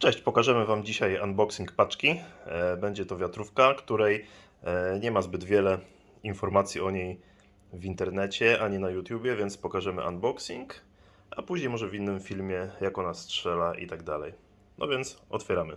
Cześć, pokażemy Wam dzisiaj unboxing paczki. E, Będzie to wiatrówka, której e, nie ma zbyt wiele informacji o niej w internecie ani na YouTubie, więc pokażemy unboxing, a później może w innym filmie, jak ona strzela i tak dalej. No więc otwieramy.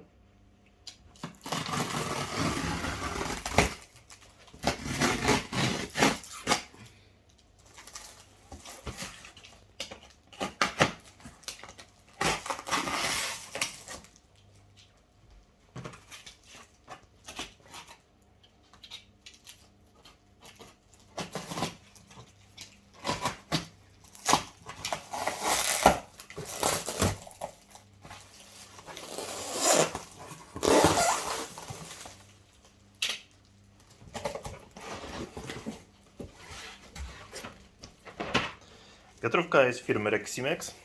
Wiatrówka jest firmy Reximex.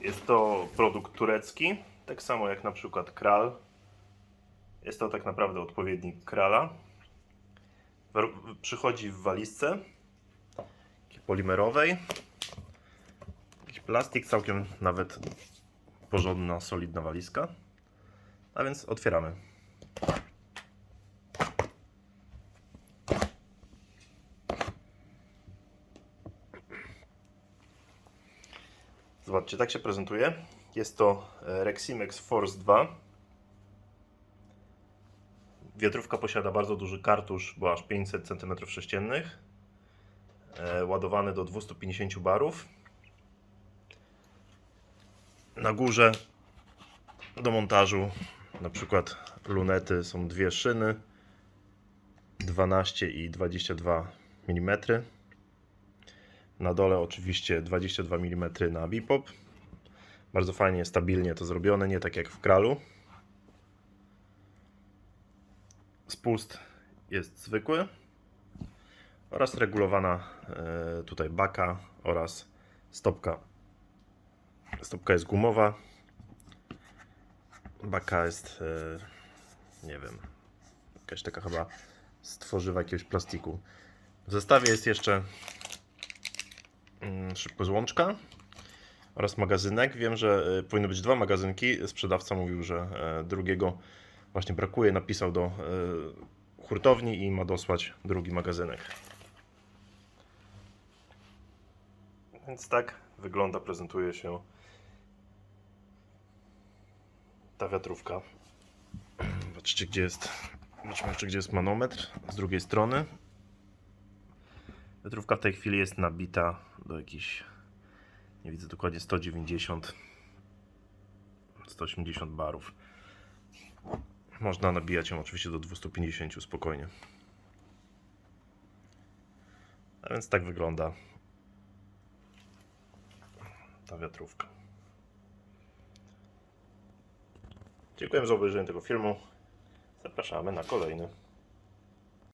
Jest to produkt turecki, tak samo jak na przykład Kral. Jest to tak naprawdę odpowiednik Krala. Przychodzi w walizce polimerowej. Jakiś plastik, całkiem nawet porządna, solidna walizka. A więc otwieramy. Zobaczcie, tak się prezentuje. Jest to e, Reximex Force 2. Wiatrówka posiada bardzo duży kartusz, bo aż 500 cm3. E, ładowany do 250 barów. Na górze do montażu na przykład lunety są dwie szyny 12 i 22 mm. Na dole oczywiście 22 mm na bipop. Bardzo fajnie, stabilnie to zrobione, nie tak jak w kralu. Spust jest zwykły oraz regulowana e, tutaj baka oraz stopka. Stopka jest gumowa. Baka jest, e, nie wiem, jakaś taka chyba z tworzywa jakiegoś plastiku. W zestawie jest jeszcze mm, szybkozłączka oraz magazynek. Wiem, że y, powinny być dwa magazynki. Sprzedawca mówił, że e, drugiego właśnie brakuje. Napisał do e, hurtowni i ma dosłać drugi magazynek. Więc tak wygląda, prezentuje się ta wiatrówka. Zobaczcie, gdzie jest. Jeszcze, gdzie jest manometr z drugiej strony. Wiatrówka w tej chwili jest nabita do jakichś, nie widzę dokładnie, 190, 180 barów. Można nabijać ją oczywiście do 250 spokojnie. A więc tak wygląda ta wiatrówka. Dziękuję za obejrzenie tego filmu. Zapraszamy na kolejny.